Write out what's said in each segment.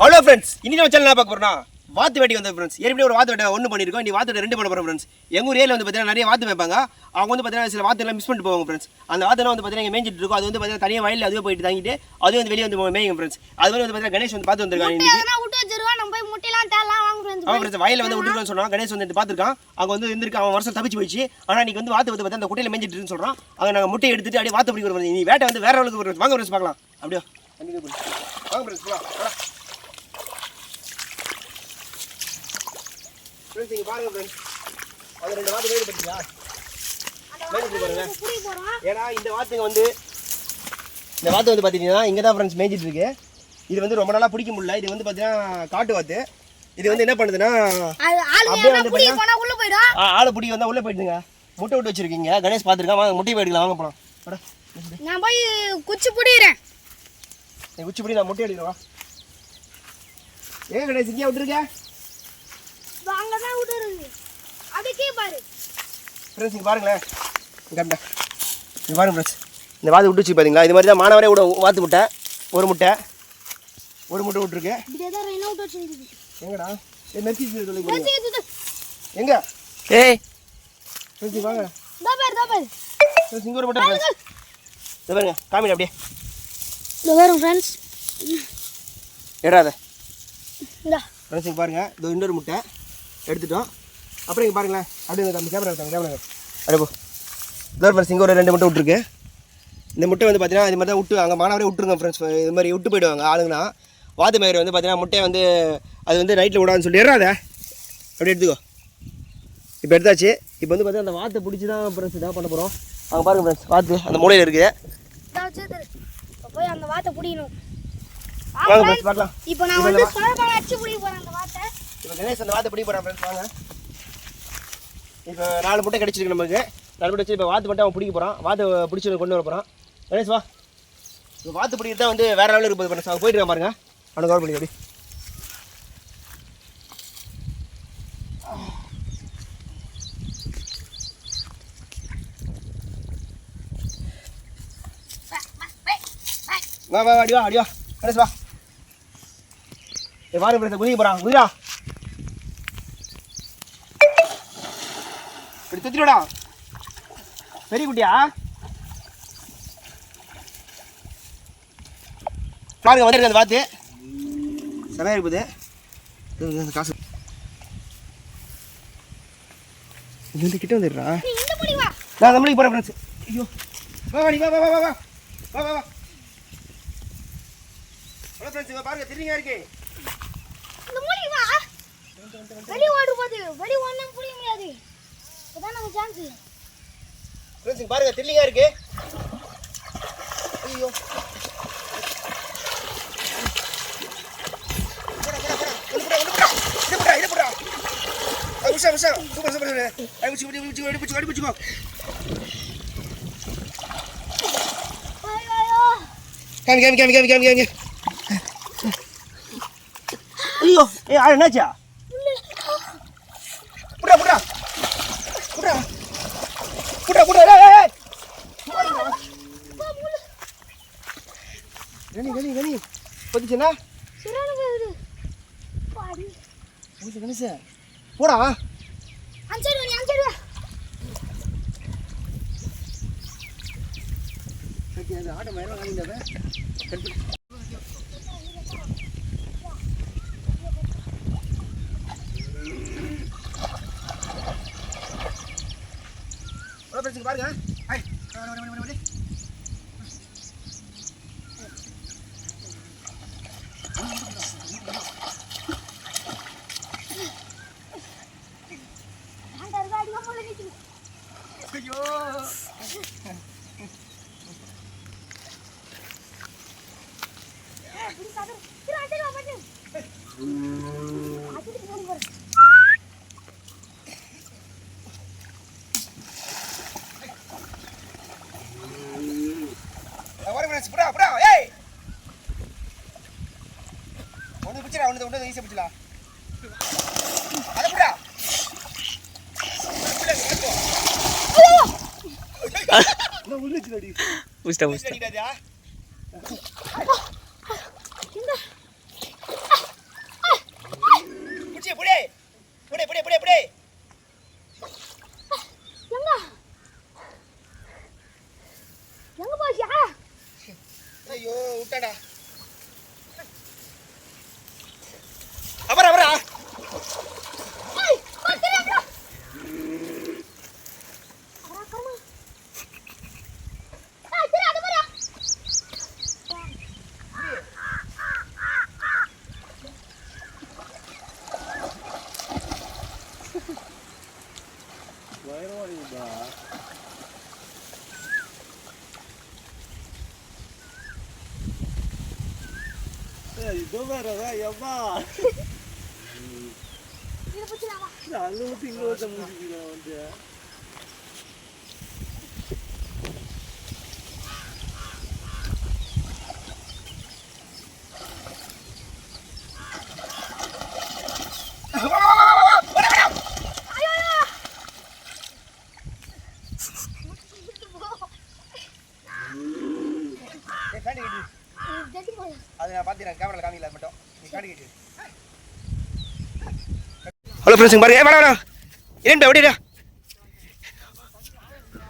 Hello friends இனி நம்ம channel என்ன பார்க்க போறோம்னா வாத்து வேட்டி வந்து ஃப்ரெண்ட்ஸ் ஏற்கனவே ஒரு வாத்து வேட்டை ஒன்று பண்ணியிருக்கோம். நீ வாத்து வேட்டை ரெண்டு பண்ண போகிறோம் ஃப்ரெண்ட்ஸ் எங்கள் ஊர் ஏரியில் வந்து பார்த்தீங்கன்னா நிறைய வாத்து வைப்பாங்க. அவங்க வந்து பார்த்தீங்கன்னா சில வாத்து எல்லாம் மிஸ் பண்ணிட்டு போவாங்க ஃப்ரெண்ட்ஸ் அந்த வாத்தெல்லாம் வந்து பார்த்தீங்கன்னா இங்கே மேய்ஞ்சிட்டு இருக்கும். அது வந்து பார்த்தீங்கன்னா தனியாக வயலில் அதுவே போயிட்டு தாங்கிட்டு அது வந்து வெளியே வந்து மேய்ங்க ஃப்ரெண்ட்ஸ் அது வந்து பார்த்தீங்கன்னா கணேஷ் வந்து பார்த்து வந்திருக்காங்க இன்னைக்கு. அவன் வயலில் வந்து விட்டுருக்கான்னு சொன்னான். கணேஷ் வந்து பார்த்துருக்கான். அங்கே வந்து இருந்திருக்கு. அவன் வருஷம் தப்பிச்சு போயிடுச்சு. ஆனால் இன்னைக்கு வந்து வாத்து வந்து பார்த்தா அந்த குட்டையில் மேய்ஞ்சிட்டு இருக்குன்னு சொல்கிறான் அங்கே நாங்கள் முட்டையை எடுத்துட்டு அப்படியே வாத்து பிடிக்க வரோம் நீ வேட்டை வந்து வேற அளவுக்கு வரும் வாங்க ஃப்ரெண்ட்ஸ் பார்க்கலாம். அப்படியே. வாங்க ஃப்ரெண்ட்ஸ் போலாம் வாடா. ஃப்ரெண்ட்ஸ் இங்கே பாருங்க ஃப்ரெண்ட்ஸ் அது ரெண்டு வாத்து வேறு பற்றியா? அந்த மேய்ஞ்சிட்டு பாருங்க வாத்து புடி போறோம் ஏன்னா இந்த வாத்துங்க வந்து இந்த வாத்து வந்து பார்த்தீங்கன்னா இங்கே தான் ஃப்ரெண்ட்ஸ் மேய்ஞ்சிட்டு இருக்கு. இது வந்து ரொம்ப நாளாக பிடிக்க முடியல. இது வந்து பார்த்தீங்கன்னா காட்டு வாத்து. இது வந்து என்ன பண்ணுதுன்னா அப்படியே வந்து புடி ஆளை பிடிக்க வந்தால் உள்ளே போயிடுங்க முட்டை விட்டு வச்சிருக்கீங்க. கணேஷ் பார்த்துருக்கான். வாங்க முட்டை போயிடலாம் வாங்க போகலாம் வாடா. நான் போய் குச்சி புடிக்கிறேன் நீ உச்சி பிடி நான் முட்டை எடுக்கிறோம் ஏன் கணேஷ் இங்கே விட்டுருக்க? அங்க தான் விட்டுருக்கு அதுக்கே பாரு. ஃப்ரெண்ட்ஸ் இங்கே பாருங்களேன். இங்கே இங்கே பாருங்க ஃப்ரெண்ட்ஸ் இந்த வாத்து விட்டு வச்சு பார்த்தீங்களா இது மாதிரி தான் மாணவரே விட வாத்து முட்டை. ஒரு முட்டை. ஒரு முட்டை விட்டுருக்கு. எங்கடா? ஏ நெத்தி. எங்க? ஏய். இங்க வாங்க. இதோ பாரு இதோ பாரு. முட்டை ஃப்ரெண்ட்ஸ் இது பாருங்க காமிடு அப்படியே. இதோ வரும் ஃப்ரெண்ட்ஸ் இந்தா. ஃப்ரெண்ட்ஸ் இங்கே பாருங்க. இது இன்னொரு முட்டை. எடுத்துட்டோம். அப்புறம் இங்கே பாருங்களேன். அப்படியே இந்த கேமரா எடுத்தாங்க கேமரா அப்படியே போ. இதோ ஃப்ரெண்ட்ஸ் இங்கே ஒரு ரெண்டு முட்டை விட்ருக்கு இந்த முட்டை வந்து பார்த்தீங்கன்னா இது மாதிரி தான் விட்டு அங்கே மாணவரே விட்டுருங்க ஃப்ரெண்ட்ஸ் இது மாதிரி விட்டு போயிடுவாங்க ஆளுங்கன்னா. வாத்து மயிர் வந்து பார்த்தீங்கன்னா முட்டையை வந்து அது வந்து நைட்டில் விடாதுன்னு சொல்லி. ஏறாத அப்படி எடுத்துக்கோ. இப்போ எடுத்தாச்சு. இப்போ வந்து பார்த்தீங்கன்னா அந்த வாத்தை பிடிச்சி தான் ஃப்ரெண்ட்ஸ் இதாக பண்ண போகிறோம் அங்கே பாருங்க ஃப்ரெண்ட்ஸ் வாத்து. அந்த மூலையில் இருக்குது போய் அந்த வாத்தை புடிக்கணும். வாங்க ஃப்ரெண்ட்ஸ் பார்க்கலாம். இப்போ நான் வந்து பழக்கம் அடிச்சு புடிக்க போறேன் அந்த வாத்தை. இப்போ கணேஷ் அந்த வாத்தை பிடி போகிறான் ஃப்ரெண்ட்ஸ் வாங்க. இப்போ நாலு முட்டை கிடைச்சிருக்கு நமக்கு நாலு முட்டை வச்சு இப்போ வாத்து மட்டும் அவன் பிடிக்க போகிறான் வாத்து பிடிச்சி கொண்டு வர போகிறான் கணேஷ் வா. இப்போ வாத்து பிடிக்கிறது தான் வந்து வேற லெவலில் இருப்பது ஃப்ரெண்ட்ஸ் அவன் போயிட்டு இருக்கான் பாருங்க. அவனை கவர் பண்ணி வா வா அடி வா அடி வா. கணேஷ் வா. ஏ வாரு குதிக்க போகிறான் குதிரா இப்படி சுத்திடுடா. பெரிய குட்டியா? பாருங்க வந்துருக்கு அந்த வாத்து செமையா இருக்குது. காசு. இது வந்து கிட்ட வந்துடுறா. நான் நம்மளுக்கு போகிறேன் ஃப்ரெண்ட்ஸ் ஐயோ. வா வாடி வா வா வா வா. வா வா வா. வந்துச்சுங்க பாருங்க திரும்பிங்க இருக்கு. இந்த மூலிகை வா. புரிய முடியாது. பாருங்க தில்லிங்கா இருக்கு. ஐயோ. உஷா உஷா. சூப்பர் சூப்பர் ஏ ஆ என்னாச்சா? புடா புடா புடா புடா புடா ஏய் ஏய் கனி கனி கனி. பத்திச்சனா சரியான போகுது பாடி. கணிச கணிச போடா இங்க பாருங்க. ஐ ஐயோ. அது அது பிடிச்சிடா அவனது ஒன்று ஈஸியாக பிடிச்சிடலாம் அதை கூடா புஷ்டா புஷ்டா இத பத்திரமா வந்து போடா அது நான் பார்த்துக்கிறேன் கேமராவில் காமிக்கல அது மட்டும் நீ காடி கேட்டு ஹலோ ஃப்ரெண்ட்ஸுங்க பாருங்க ஏய், வேணா வேணா இரண்டு அப்படியா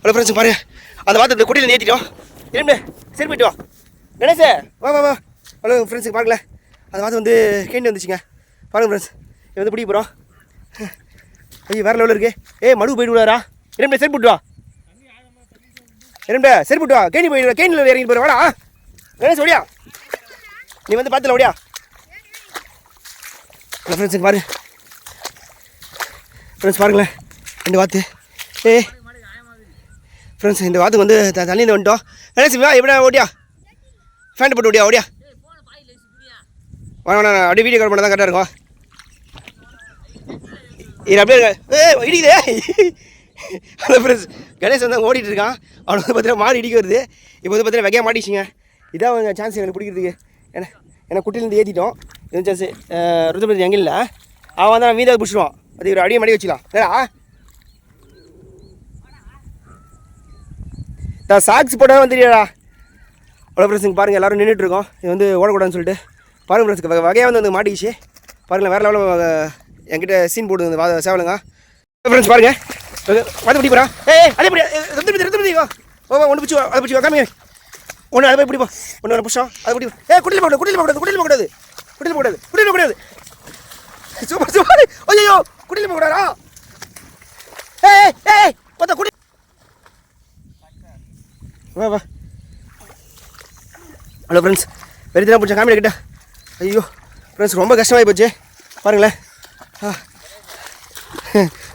ஹலோ ஃப்ரெண்ட்ஸுங்க பாருங்க அந்த வாத்து இந்த குட்டியில் ஏற்றிட்டோம் இரண்டு சரி போயிட்டு வா கணேஷே வா வா வா ஹலோ ஃப்ரெண்ட்ஸுக்கு பார்க்கல அந்த வாத்து வந்து கேண்டு வந்துச்சுங்க பாருங்க ஃப்ரெண்ட்ஸ் இது வந்து பிடிக்க போகிறோம் ஐயோ வேறு லெவலில் இருக்கு ஏ மடு போயிட்டு விடாரா இரண்டு சரி போட்டு வா இரண்டு சரி போட்டு வா கேணி போயிட்டு கேணியில் இறங்கி போயிரு வாடா கணேஷ் ஒடியா நீ வந்து பார்த்துல ஒடியா ஹலோ ஃப்ரெண்ட்ஸுக்கு பாரு ஃப்ரெண்ட்ஸ் பாருங்களேன். ரெண்டு வாத்து. ஏ ஃப்ரெண்ட்ஸ் இந்த வாத்துக்கு வந்து த தண்ணியில் வந்துட்டோம். கணேஷ் வா எப்படியா ஓடியா ஃபேண்ட் போட்டு ஓடியா? ஓடியா வேணா வேணா அப்படியே வீடியோ கால் பண்ண தான் கரெக்டாக இருக்கும். இது அப்படியே ஏ இடிக்குதே. ஹலோ ஃப்ரெண்ட்ஸ் கணேஷ் வந்து ஓடிட்டு இருக்கான். அவனை வந்து பார்த்தீங்கன்னா மாடு இடிக்க வருது. இப்போ வந்து பார்த்தீங்கன்னா வெகையா மாட்டிச்சிங்க. இதான் சான்ஸ் எனக்கு பிடிக்கிறதுக்கு. ஏன்னா ஏன்னா குட்டிலேருந்து ஏற்றிட்டோம் இது சான்ஸ் ருத்ரபதி எங்கே இல்லை? அவன் வந்து வீடாவது பிடிச்சிடுவான் அது ஒரு அடியை மடி வச்சுக்கலாம். ஏடா? நான் சாக்ஸ் போட்டால் வந்துடுறியாடா அவ்வளோ ஃப்ரெண்ட்ஸுங்க பாருங்கள் எல்லோரும் நின்றுட்டு இருக்கோம். இது வந்து ஓடக்கூடாதுன்னு சொல்லிட்டு. பாருங்கள் ஃப்ரெண்ட்ஸுக்கு வகையாக வந்து வந்து மாட்டிக்கிச்சு. பாருங்களேன் வேறு லெவலில் என்கிட்ட சீன் போடுது இந்த வாத சேவலுங்க. ஃப்ரெண்ட்ஸ் பாருங்கள் வந்து பிடி. போகிறா ஏ அதே பிடி. ரெண்டு ரெண்டு பிடி வா ஓ ஒன்று பிடிச்சி அதை பிடிச்சி வா. ஒன்று அதை போய் பிடிப்போம். ஒன்று ஒன்று புஷம் அதை பிடிப்போம். ஏ குட்டியில் போகக்கூடாது குட்டியில் போகக்கூடாது குட்டியில் போகக்கூடாது குட்டியில் போகக்கூடாது குட்டியில் போகக்கூடாது சூப்பர் சூப்பர் ஐயோ குட்டியில் போடாரா ஏய் ஏய் பார்த்தா குடி. வா வா. ஹலோ ஃப்ரெண்ட்ஸ் வெறி தான் பிடிச்ச காமெடி கிட்ட. ஐயோ ஃப்ரெண்ட்ஸ் ரொம்ப கஷ்டமாகி போச்சு. பாருங்களேன்.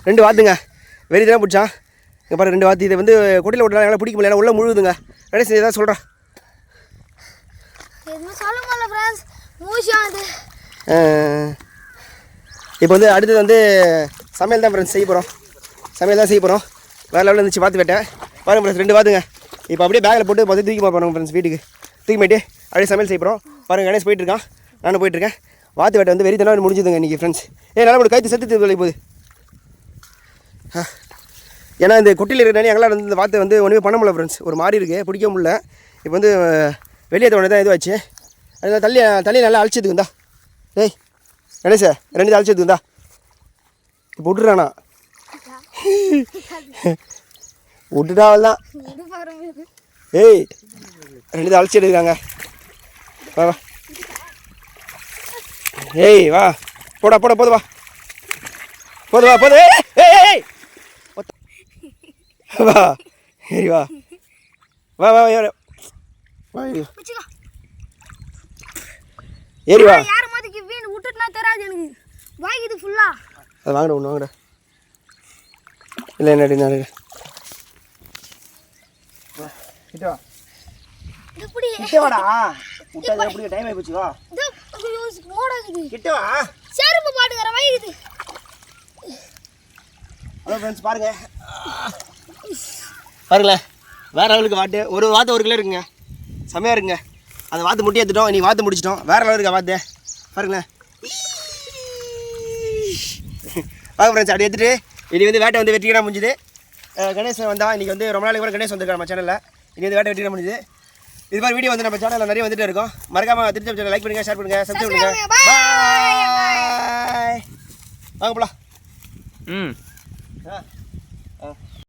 ரெண்டு வாத்துங்க. வெறி தான் பிடிச்சான் இங்கே பாரு ரெண்டு வாத்து. இதை வந்து கொட்டியில் விட்டுறாங்க என்னால் பிடிக்க முடியல. உள்ள முழுதுங்க கடைசி ஏதாவது சொல்கிறேன் எதுவும் சொல்ல முடியல ஃப்ரெண்ட்ஸ் மூஷம் அது. இப்போ வந்து அடுத்தது வந்து சமையல் தான் ஃப்ரெண்ட்ஸ் செய்ய போகிறோம் சமையல் தான் செய்ய போகிறோம் வேறு லெவலில் இருந்துச்சு பார்த்து வேட்டேன் பாருங்க ஃப்ரெண்ட்ஸ் ரெண்டு பார்த்துங்க இப்போ அப்படியே பேக்கில் போட்டு பார்த்து தூக்கி போகிறோம் ஃப்ரெண்ட்ஸ் வீட்டுக்கு. தூக்கி போயிட்டு அப்படியே சமையல் செய்ய போகிறோம் பாருங்க கணேஷ் போயிட்டு இருக்கான். நானும் போயிட்டுருக்கேன் வாத்து வேட்டை வந்து வெறி தடவை முடிஞ்சுதுங்க இன்றைக்கி ஃப்ரெண்ட்ஸ் ஏன் நல்லா போட்டு கைத்து செத்து தொலை போகுது. ஏன்னா இந்த குட்டியில் இருக்கிற எங்களால் வந்து இந்த வாத்தை வந்து ஒன்றுமே பண்ண முடியல ஃப்ரெண்ட்ஸ் ஒரு மாதிரி இருக்குது பிடிக்க முடியல. இப்போ வந்து வெளியே தோணை தான் இதுவாச்சு. அதனால் தள்ளி தள்ளி நல்லா அழிச்சதுக்கு இந்தா. ஏய் கணேஷ ரெண்டு அழிச்சதுக்கு இந்தா. இப்போ விட்டுறானா விட்டுட்டா அவள் தான் ஏய் ரெண்டு அழைச்சி எடுக்கிறாங்க வா வா. ஏய் வா. போடா போடா போது வா. போது வா போது. ஏய், ஏய் ஏய், ஏய். ஒத்த- வா ஏறி வா. வா வா ஏறு. வா. ஏறி வா. விட்டுட்டுனா தெரியாது எனக்கு. வாய்க்குது ஃபுல்லா அது வாங்கடா ஒன்று வாங்கடா. இல்லை என்னடி வா செருப்பு பாட்டுக்கிற வாய்க்குது ஹலோ ஃப்ரெண்ட்ஸ் பாருங்க. பாருங்களேன் வேற லெவலுக்கு வாட்டு. ஒரு வாத்து ஒரு கிலோ இருக்குங்க. செம்மையாக இருக்குங்க. அந்த வாத்து முட்டி எடுத்துட்டோம் நீ வாத்து முடிச்சிட்டோம். வேற லெவல் இருக்கா வாத்து. பாருங்களேன் வாங்க ஃப்ரெண்ட்ஸ் அப்படி எடுத்துட்டு இனி வந்து வேட்டை வந்து வெற்றிகரமாக முடிஞ்சுது. கணேசன் வந்தா இன்னைக்கு வந்து ரொம்ப நாளைக்கு கூட கணேஷ் வந்திருக்காரு நம்ம சேனலில் இனி இந்த வேட்டை வெட்டிட முடியுது இது மாதிரி வீடியோ வந்து நம்ம சேனலில் நிறைய வந்துட்டே இருக்கும். மறக்காம திருச்சி சேனல் லைக் பண்ணுங்க ஷேர் பண்ணுங்க சப்ஸ்கிரைப் பண்ணுங்க. Subscribe பண்ணுங்க. பாய் வாங்க போலாம். ம். ஆ.